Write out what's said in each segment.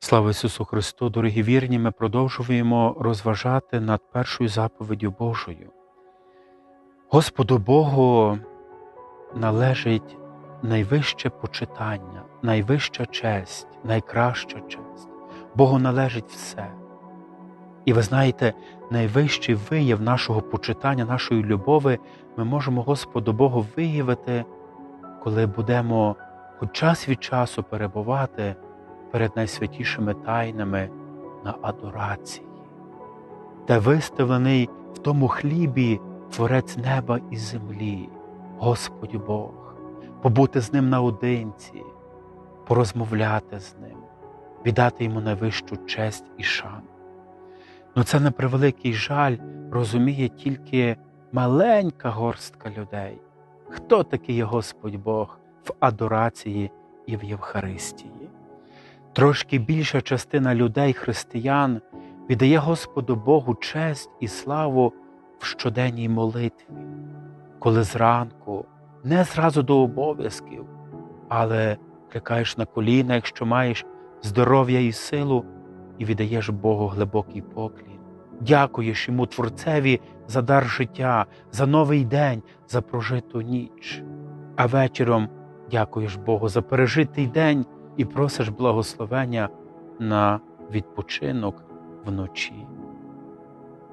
Слава Ісусу Христу, дорогі вірні, ми продовжуємо розважати над першою заповіддю Божою. Господу Богу належить найвище почитання, найвища честь, найкраща честь. Богу належить все. І ви знаєте, найвищий вияв нашого почитання, нашої любові ми можемо Господу Богу виявити, коли будемо хоч час від часу перебувати перед найсвятішими тайнами на адорації, де виставлений в тому хлібі Творець неба і землі, Господь Бог, побути з ним наодинці, порозмовляти з ним, віддати йому найвищу честь і шану. Ну це на превеликий жаль розуміє тільки маленька горстка людей. Хто такий є Господь Бог в адорації і в Євхаристії? Трошки більша частина людей, християн, віддає Господу Богу честь і славу в щоденній молитві, коли зранку, не зразу до обов'язків, але кликаєш на коліна, якщо маєш здоров'я і силу, і віддаєш Богу глибокий поклін. Дякуєш йому Творцеві за дар життя, за новий день, за прожиту ніч. А вечором дякуєш Богу за пережитий день і просиш благословення на відпочинок вночі.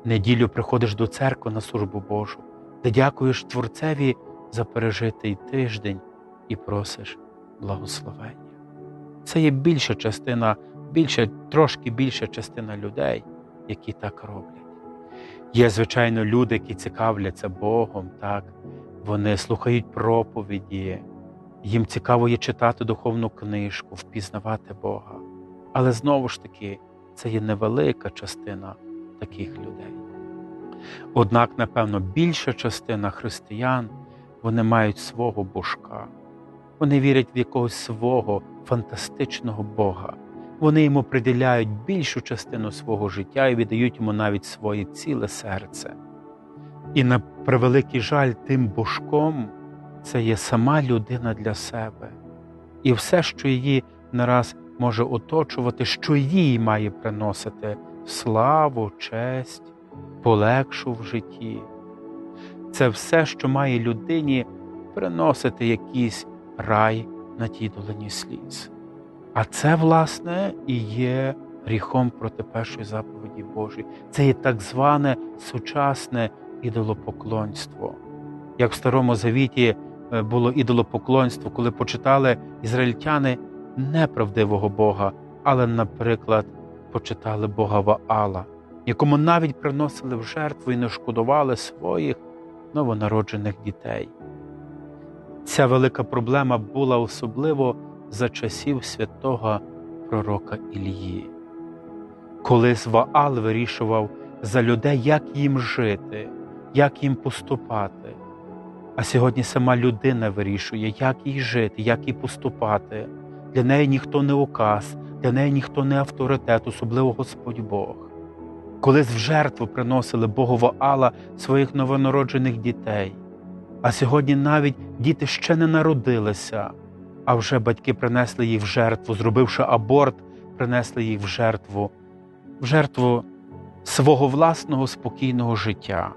Неділю приходиш до церкви на службу Божу, де дякуєш Творцеві за пережитий тиждень і просиш благословення. Це є більша частина, більша, трошки більша частина людей, які так роблять. Є, звичайно, люди, які цікавляться Богом, так? вони слухають проповіді, їм цікаво є читати духовну книжку, впізнавати Бога. Але знову ж таки, це є невелика частина таких людей. Однак, напевно, більша частина християн вони мають свого божка, вони вірять в якогось свого фантастичного Бога. Вони йому приділяють більшу частину свого життя і віддають йому навіть своє ціле серце. І на превеликий жаль, тим божком це є сама людина для себе, і все, що її нараз може оточувати, що їй має приносити славу, честь, полегшу в житті. Це все, що має людині приносити якийсь рай на тій долині сліз. А це, власне, і є гріхом проти першої заповіді Божої. Це є так зване сучасне ідолопоклонство. Як в Старому Завіті було ідолопоклонство, коли почитали ізраїльтяни неправдивого Бога, але, наприклад, почитали Бога Ваала, якому навіть приносили в жертву і не шкодували своїх новонароджених дітей. Ця велика проблема була особливо за часів святого пророка Ілії. Колись Ваал вирішував за людей, як їм жити, як їм поступати. А сьогодні сама людина вирішує, як їй жити, як їй поступати. Для неї ніхто не указ, для неї ніхто не авторитет, особливо Господь Бог. Колись в жертву приносили Богу Ваала своїх новонароджених дітей. А сьогодні навіть діти ще не народилися, а вже батьки принесли їх в жертву, зробивши аборт, принесли їх в жертву, в жертву свого власного спокійного життя,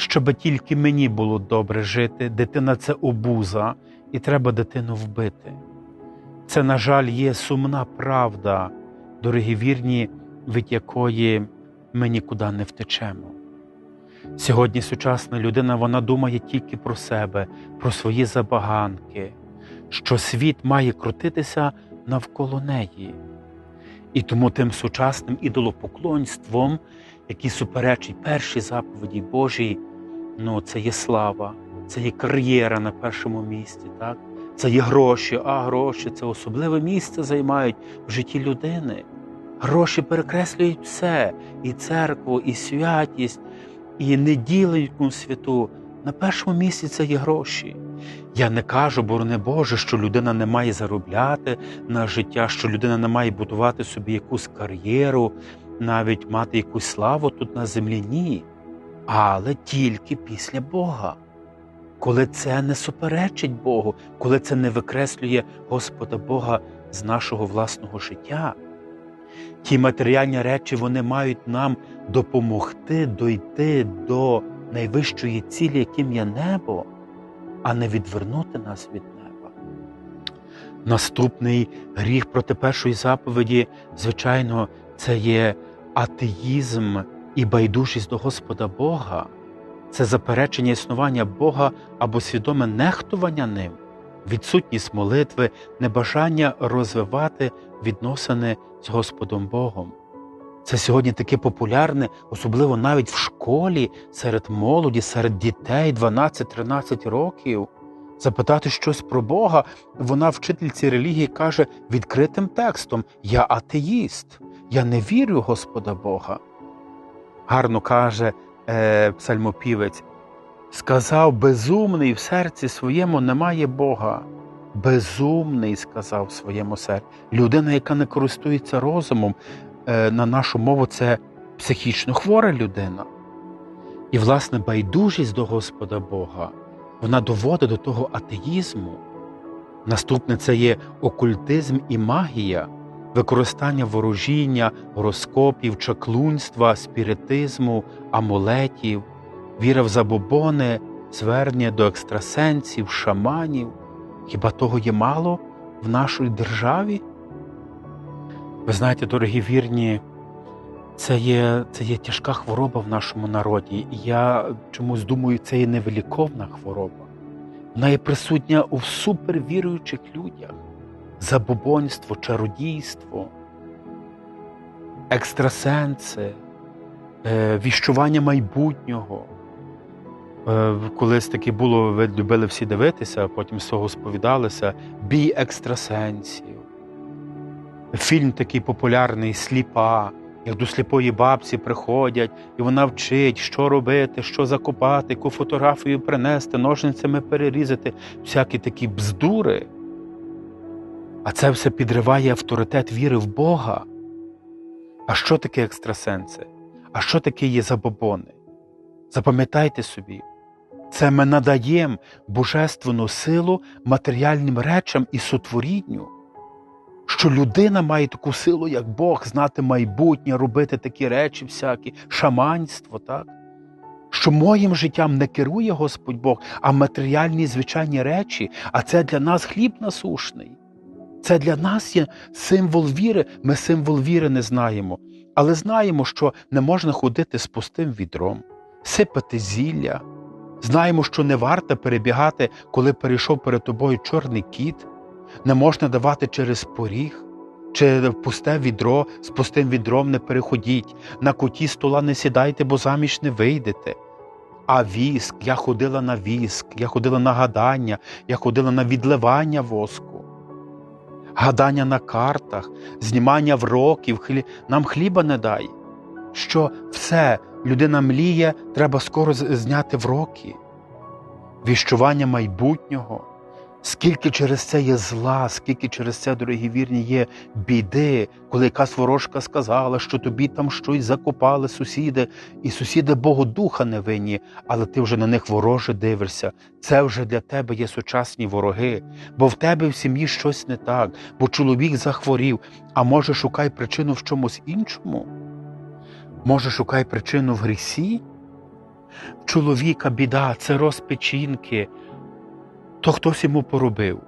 щоб тільки мені було добре жити, дитина це обуза, і треба дитину вбити. Це, на жаль, є сумна правда, дорогі вірні, від якої ми нікуди не втечемо. Сьогодні сучасна людина вона думає тільки про себе, про свої забаганки, що світ має крутитися навколо неї. І тому тим сучасним ідолопоклонством, який суперечить першій заповіді Божій, ну це є слава, це є кар'єра на першому місці, так? це є гроші, а гроші це особливе місце займають в житті людини. Гроші перекреслюють все, і церкву, і святість, і неділю святу. На першому місці це є гроші. Я не кажу, борони Боже, що людина не має заробляти на життя, що людина не має будувати собі якусь кар'єру, навіть мати якусь славу тут на землі. Ні. Але тільки після Бога. Коли це не суперечить Богу, коли це не викреслює Господа Бога з нашого власного життя. Ті матеріальні речі вони мають нам допомогти дойти до найвищої цілі, яким є небо, а не відвернути нас від неба. Наступний гріх проти першої заповіді, звичайно, це є атеїзм і байдужість до Господа Бога, це заперечення існування Бога або свідоме нехтування ним, відсутність молитви, небажання розвивати відносини з Господом Богом. Це сьогодні таке популярне, особливо навіть в школі, серед молоді, серед дітей 12-13 років. Запитати щось про Бога, вона вчительці релігії каже відкритим текстом: Я атеїст, я не вірю Господа Бога. Гарно каже е, псальмопівець, сказав безумний в серці своєму немає Бога. Безумний, сказав в своєму серці. Людина, яка не користується розумом, е, на нашу мову, це психічно хвора людина. І, власне, байдужість до Господа Бога, вона доводить до того атеїзму. Наступне це є окультизм і магія, використання ворожіння, гороскопів, чаклунства, спіритизму, амулетів, віра в забобони, звернення до екстрасенсів, шаманів. Хіба того є мало в нашій державі? Ви знаєте, дорогі вірні, це є, це є тяжка хвороба в нашому народі. Я чомусь думаю, це є невиліковна хвороба. Вона є присутня у супервіруючих людях. Забобонство, чародійство, екстрасенси, е, віщування майбутнього. Е, Колись таке було, ви любили всі дивитися, а потім з цього сповідалися бій екстрасенсів. Фільм такий популярний Сліпа, як до сліпої бабці приходять, і вона вчить, що робити, що закопати, яку фотографію принести, ножницями перерізати, всякі такі бздури. А це все підриває авторитет віри в Бога. А що таке екстрасенси? А що таке є забобони? Запам'ятайте собі, це ми надаємо божественну силу матеріальним речам і сотворінню, що людина має таку силу, як Бог, знати майбутнє, робити такі речі, всякі, шаманство, так? Що моїм життям не керує Господь Бог, а матеріальні звичайні речі, а це для нас хліб насушний. Це для нас є символ віри. Ми символ віри не знаємо, але знаємо, що не можна ходити з пустим відром, сипати зілля. Знаємо, що не варто перебігати, коли перейшов перед тобою чорний кіт, не можна давати через поріг, чи пусте відро з пустим відром не переходіть, на куті стола не сідайте, бо заміж не вийдете. А віск, я ходила на віск, я ходила на гадання, я ходила на відливання воску, гадання на картах, знімання вроків, хлі... нам хліба не дай. Що все, людина мліє, треба скоро зняти вроки, віщування майбутнього. Скільки через це є зла, скільки через це, дорогі вірні, є біди, коли якась ворожка сказала, що тобі там щось закопали сусіди, і сусіди Богу духа не винні, але ти вже на них вороже дивишся. Це вже для тебе є сучасні вороги, бо в тебе в сім'ї щось не так, бо чоловік захворів, а може шукай причину в чомусь іншому? Може, шукай причину в грісі? Чоловіка біда, це розпечінки, то хтось йому поробив.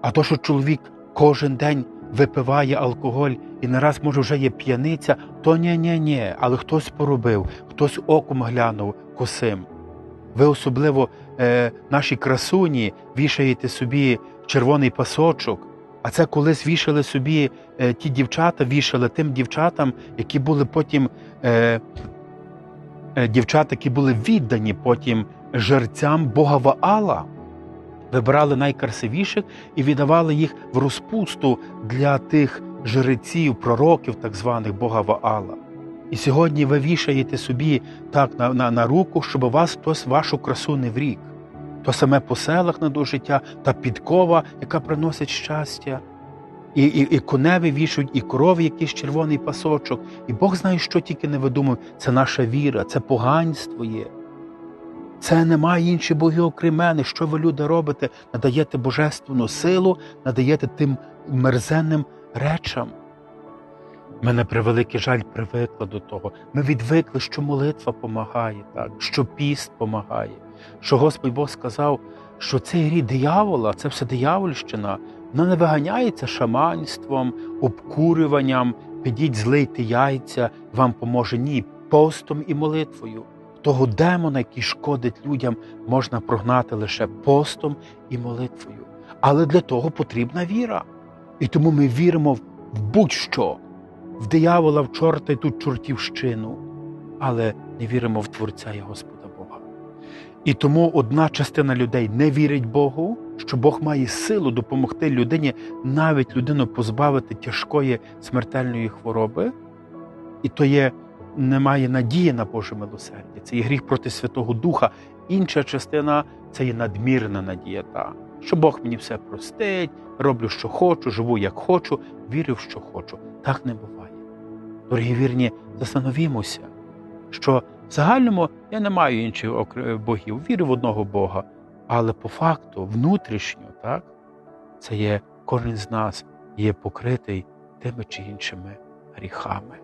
А то, що чоловік кожен день випиває алкоголь і не раз, може, вже є п'яниця, то ні ні ні але хтось поробив, хтось оком глянув косим. Ви особливо е, наші красуні вішаєте собі червоний пасочок, а це колись вішали собі е, ті дівчата, вішали тим дівчатам, які були потім е, е, дівчата, які були віддані потім жерцям Бога Ваала вибирали найкрасивіших і віддавали їх в розпусту для тих жреців, пророків, так званих Бога Ваала. І сьогодні ви вішаєте собі так на, на, на руку, щоб вас хтось вашу красу не врік. То саме по селах на життя, та підкова, яка приносить щастя. І, і, і коневі вішають, і корові якийсь червоний пасочок. І Бог знає, що тільки не видумав. Це наша віра, це поганство є. Це немає інші боги, окрім мене. Що ви, люди, робите? Надаєте божественну силу, надаєте тим мерзенним речам. Ми на превеликий жаль привикли до того. Ми відвикли, що молитва помагає, так, що піст помагає, що Господь Бог сказав, що цей рід диявола, це все диявольщина, вона не виганяється шаманством, обкурюванням, підіть злийте яйця, вам поможе ні, постом і молитвою. Того демона, який шкодить людям, можна прогнати лише постом і молитвою. Але для того потрібна віра. І тому ми віримо в будь-що, в диявола, в чорта й тут чортівщину, але не віримо в Творця і Господа Бога. І тому одна частина людей не вірить Богу, що Бог має силу допомогти людині, навіть людину позбавити тяжкої смертельної хвороби, і то є немає надії на Боже милосердя. Це є гріх проти Святого Духа. Інша частина це є надмірна надія, та, що Бог мені все простить, роблю, що хочу, живу як хочу, вірю, що хочу. Так не буває. Дорогі вірні, застановімося, що в загальному я не маю інших богів, вірю в одного Бога. Але по факту, внутрішньо, так, це є кожен з нас є покритий тими чи іншими гріхами.